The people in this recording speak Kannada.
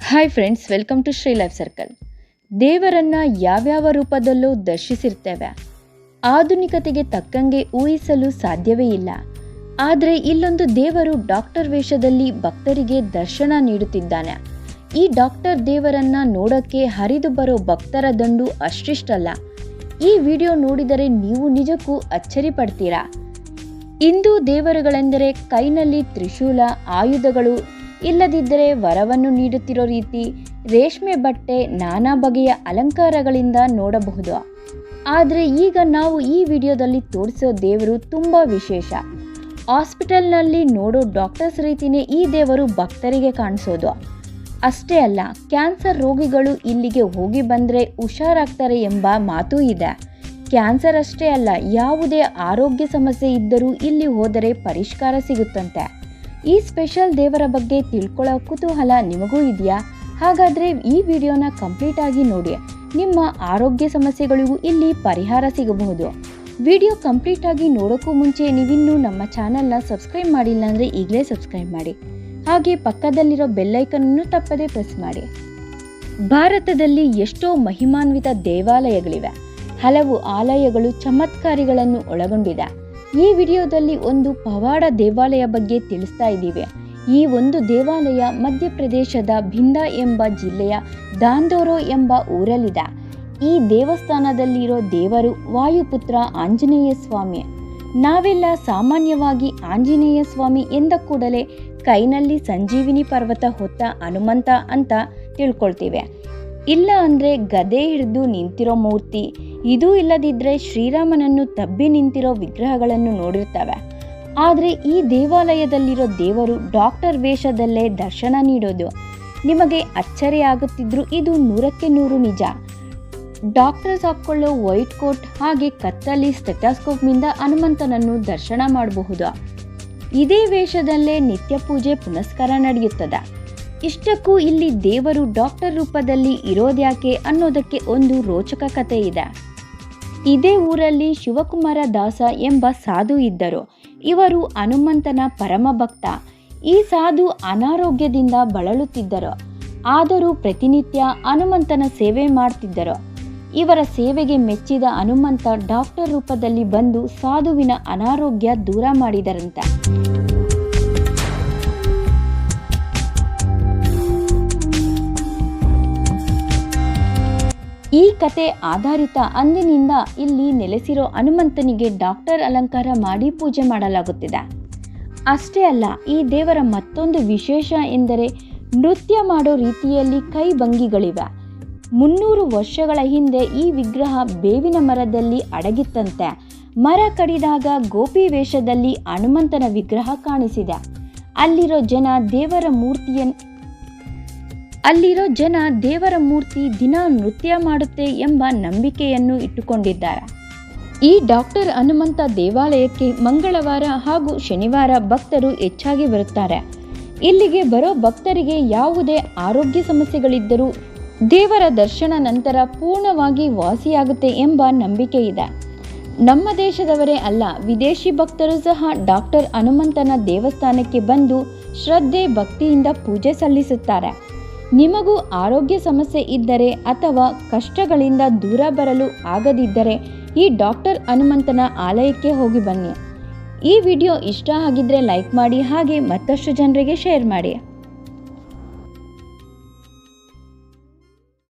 Hi friends welcome to Shri life circle ದೇವರನ್ನ ಯಾವ್ಯಾವ ರೂಪದಲ್ಲೂ ದರ್ಶಿಸಿರ್ತೇವೆ. ಆಧುನಿಕತೆಗೆ ತಕ್ಕಂಗೆ ಊಹಿಸಲು ಸಾಧ್ಯವೇ ಇಲ್ಲ. ಆದರೆ ಇಲ್ಲೊಂದು ದೇವರು ಡಾಕ್ಟರ್ ವೇಷದಲ್ಲಿ ಭಕ್ತರಿಗೆ ದರ್ಶನ ನೀಡುತ್ತಿದ್ದಾನೆ. ಈ ಡಾಕ್ಟರ್ ದೇವರನ್ನ ನೋಡಕ್ಕೆ ಹರಿದು ಬರೋ ಭಕ್ತರ ದಂಡು ಅಷ್ಟಿಷ್ಟಲ್ಲ. ಈ ವಿಡಿಯೋ ನೋಡಿದರೆ ನೀವು ನಿಜಕ್ಕೂ ಅಚ್ಚರಿ ಪಡ್ತೀರಾ ಹಿಂದೂ ದೇವರುಗಳೆಂದರೆ ಕೈನಲ್ಲಿ ತ್ರಿಶೂಲ, ಆಯುಧಗಳು ಇಲ್ಲದಿದ್ದರೆ ವರವನ್ನು ನೀಡುತ್ತಿರೋ ರೀತಿ ರೇಷ್ಮೆ ಬಟ್ಟೆ ನಾನಾ ಬಗೆಯ ಅಲಂಕಾರಗಳಿಂದ ನೋಡಬಹುದು. ಆದರೆ ಈಗ ನಾವು ಈ ವಿಡಿಯೋದಲ್ಲಿ ತೋರಿಸೋ ದೇವರು ತುಂಬ ವಿಶೇಷ. ಹಾಸ್ಪಿಟಲ್ನಲ್ಲಿ ನೋಡೋ ಡಾಕ್ಟರ್ಸ್ ರೀತಿಯೇ ಈ ದೇವರು ಭಕ್ತರಿಗೆ ಕಾಣಿಸೋದು. ಅಷ್ಟೇ ಅಲ್ಲ, ಕ್ಯಾನ್ಸರ್ ರೋಗಿಗಳು ಇಲ್ಲಿಗೆ ಹೋಗಿ ಬಂದರೆ ಹುಷಾರಾಗ್ತಾರೆ ಎಂಬ ಮಾತೂ ಇದೆ. ಕ್ಯಾನ್ಸರ್ ಅಷ್ಟೇ ಅಲ್ಲ, ಯಾವುದೇ ಆರೋಗ್ಯ ಸಮಸ್ಯೆ ಇದ್ದರೂ ಇಲ್ಲಿ ಹೋದರೆ ಪರಿಷ್ಕಾರ ಸಿಗುತ್ತಂತೆ. ಈ ಸ್ಪೆಷಲ್ ದೇವರ ಬಗ್ಗೆ ತಿಳ್ಕೊಳ್ಳೋ ಕುತೂಹಲ ನಿಮಗೂ ಇದೆಯಾ? ಹಾಗಾದರೆ ಈ ವಿಡಿಯೋನ ಕಂಪ್ಲೀಟ್ ಆಗಿ ನೋಡಿ. ನಿಮ್ಮ ಆರೋಗ್ಯ ಸಮಸ್ಯೆಗಳಿಗೂ ಇಲ್ಲಿ ಪರಿಹಾರ ಸಿಗಬಹುದು. ವಿಡಿಯೋ ಕಂಪ್ಲೀಟ್ ಆಗಿ ನೋಡೋಕ್ಕೂ ಮುಂಚೆ ನೀವಿನ್ನೂ ನಮ್ಮ ಚಾನಲ್ನ ಸಬ್ಸ್ಕ್ರೈಬ್ ಮಾಡಿಲ್ಲ ಅಂದರೆ ಈಗಲೇ ಸಬ್ಸ್ಕ್ರೈಬ್ ಮಾಡಿ. ಹಾಗೆ ಪಕ್ಕದಲ್ಲಿರೋ ಬೆಲ್ಲೈಕನನ್ನು ತಪ್ಪದೇ ಪ್ರೆಸ್ ಮಾಡಿ. ಭಾರತದಲ್ಲಿ ಎಷ್ಟೋ ಮಹಿಮಾನ್ವಿತ ದೇವಾಲಯಗಳಿವೆ. ಹಲವು ಆಲಯಗಳು ಚಮತ್ಕಾರಿಗಳನ್ನು ಒಳಗೊಂಡಿದೆ. ಈ ವಿಡಿಯೋದಲ್ಲಿ ಒಂದು ಪವಾಡ ದೇವಾಲಯ ಬಗ್ಗೆ ತಿಳಿಸ್ತಾ ಇದ್ದೀವಿ. ಈ ಒಂದು ದೇವಾಲಯ ಮಧ್ಯಪ್ರದೇಶದ ಭಿಂದ ಎಂಬ ಜಿಲ್ಲೆಯ ದಾಂದೋರೋ ಎಂಬ ಊರಲ್ಲಿದೆ. ಈ ದೇವಸ್ಥಾನದಲ್ಲಿರೋ ದೇವರು ವಾಯುಪುತ್ರ ಆಂಜನೇಯ ಸ್ವಾಮಿ. ನಾವೆಲ್ಲ ಸಾಮಾನ್ಯವಾಗಿ ಆಂಜನೇಯ ಸ್ವಾಮಿ ಎಂದ ಕೂಡಲೇ ಕೈನಲ್ಲಿ ಸಂಜೀವಿನಿ ಪರ್ವತ ಹೊತ್ತ ಹನುಮಂತ ಅಂತ ತಿಳ್ಕೊಳ್ತೀವಿ. ಇಲ್ಲ ಅಂದರೆ ಗದೆ ಹಿಡಿದು ನಿಂತಿರೋ ಮೂರ್ತಿ ಇದು ಇಲ್ಲದಿದ್ದರೆ ಶ್ರೀರಾಮನನ್ನು ತಬ್ಬಿ ನಿಂತಿರೋ ವಿಗ್ರಹಗಳನ್ನು ನೋಡಿರ್ತವೆ. ಆದರೆ ಈ ದೇವಾಲಯದಲ್ಲಿರೋ ದೇವರು ಡಾಕ್ಟರ್ ವೇಷದಲ್ಲೇ ದರ್ಶನ ನೀಡೋದು. ನಿಮಗೆ ಅಚ್ಚರಿ ಆಗುತ್ತಿದ್ರೂ ಇದು ನೂರಕ್ಕೆ ನೂರು ನಿಜ. ಡಾಕ್ಟರ್ಸ್ ಹಾಕ್ಕೊಳ್ಳೋ ವೈಟ್ ಕೋಟ್ ಹಾಗೆ ಕತ್ತಲ್ಲಿ ಸ್ಟೆಟಾಸ್ಕೋಪ್ನಿಂದ ಹನುಮಂತನನ್ನು ದರ್ಶನ ಮಾಡಬಹುದು. ಇದೇ ವೇಷದಲ್ಲೇ ನಿತ್ಯ ಪೂಜೆ ಪುನಸ್ಕಾರ ನಡೆಯುತ್ತದೆ. ಇಷ್ಟಕ್ಕೂ ಇಲ್ಲಿ ದೇವರು ಡಾಕ್ಟರ್ ರೂಪದಲ್ಲಿ ಇರೋದ್ಯಾಕೆ ಅನ್ನೋದಕ್ಕೆ ಒಂದು ರೋಚಕ ಕಥೆ ಇದೆ. ಇದೇ ಊರಲ್ಲಿ ಶಿವಕುಮಾರ ದಾಸ ಎಂಬ ಸಾಧು ಇದ್ದರು. ಇವರು ಹನುಮಂತನ ಪರಮ ಭಕ್ತ. ಈ ಸಾಧು ಅನಾರೋಗ್ಯದಿಂದ ಬಳಲುತ್ತಿದ್ದರು. ಆದರೂ ಪ್ರತಿನಿತ್ಯ ಹನುಮಂತನ ಸೇವೆ ಮಾಡ್ತಿದ್ದರು. ಇವರ ಸೇವೆಗೆ ಮೆಚ್ಚಿದ ಹನುಮಂತ ಡಾಕ್ಟರ್ ರೂಪದಲ್ಲಿ ಬಂದು ಸಾಧುವಿನ ಅನಾರೋಗ್ಯ ದೂರ ಮಾಡಿದರಂತೆ. ಈ ಕತೆ ಆಧಾರಿತ ಅಂದಿನಿಂದ ಇಲ್ಲಿ ನೆಲೆಸಿರೋ ಹನುಮಂತನಿಗೆ ಡಾಕ್ಟರ್ ಅಲಂಕಾರ ಮಾಡಿ ಪೂಜೆ ಮಾಡಲಾಗುತ್ತಿದೆ. ಅಷ್ಟೇ ಅಲ್ಲ, ಈ ದೇವರ ಮತ್ತೊಂದು ವಿಶೇಷ ಎಂದರೆ ನೃತ್ಯ ಮಾಡೋ ರೀತಿಯಲ್ಲಿ ಕೈ ಭಂಗಿಗಳಿವೆ. ಮುನ್ನೂರು ವರ್ಷಗಳ ಹಿಂದೆ ಈ ವಿಗ್ರಹ ಬೇವಿನ ಮರದಲ್ಲಿ ಅಡಗಿತ್ತಂತೆ. ಮರ ಕಡಿದಾಗ ಗೋಪಿ ವೇಷದಲ್ಲಿ ಹನುಮಂತನ ವಿಗ್ರಹ ಕಾಣಿಸಿದೆ. ಅಲ್ಲಿರೋ ಜನ ದೇವರ ಮೂರ್ತಿಯನ್ ಅಲ್ಲಿರೋ ಜನ ದೇವರ ಮೂರ್ತಿ ದಿನ ನೃತ್ಯ ಮಾಡುತ್ತೆ ಎಂಬ ನಂಬಿಕೆಯನ್ನು ಇಟ್ಟುಕೊಂಡಿದ್ದಾರೆ. ಈ ಡಾಕ್ಟರ್ ಹನುಮಂತ ದೇವಾಲಯಕ್ಕೆ ಮಂಗಳವಾರ ಹಾಗೂ ಶನಿವಾರ ಭಕ್ತರು ಹೆಚ್ಚಾಗಿ ಬರುತ್ತಾರೆ. ಇಲ್ಲಿಗೆ ಬರೋ ಭಕ್ತರಿಗೆ ಯಾವುದೇ ಆರೋಗ್ಯ ಸಮಸ್ಯೆಗಳಿದ್ದರೂ ದೇವರ ದರ್ಶನ ನಂತರ ಪೂರ್ಣವಾಗಿ ವಾಸಿಯಾಗುತ್ತೆ ಎಂಬ ನಂಬಿಕೆ ಇದೆ. ನಮ್ಮ ದೇಶದವರೇ ಅಲ್ಲ, ವಿದೇಶಿ ಭಕ್ತರು ಸಹ ಡಾಕ್ಟರ್ ಹನುಮಂತನ ದೇವಸ್ಥಾನಕ್ಕೆ ಬಂದು ಶ್ರದ್ಧೆ ಭಕ್ತಿಯಿಂದ ಪೂಜೆ ಸಲ್ಲಿಸುತ್ತಾರೆ. ನಿಮಗೂ ಆರೋಗ್ಯ ಸಮಸ್ಯೆ ಇದ್ದರೆ ಅಥವಾ ಕಷ್ಟಗಳಿಂದ ದೂರ ಬರಲು ಆಗದಿದ್ದರೆ ಈ ಡಾಕ್ಟರ್ ಹನುಮಂತನ ಆಲಯಕ್ಕೆ ಹೋಗಿ ಬನ್ನಿ. ಈ ವಿಡಿಯೋ ಇಷ್ಟ ಆಗಿದ್ರೆ ಲೈಕ್ ಮಾಡಿ ಹಾಗೆ ಮತ್ತಷ್ಟು ಜನರಿಗೆ ಶೇರ್ ಮಾಡಿ.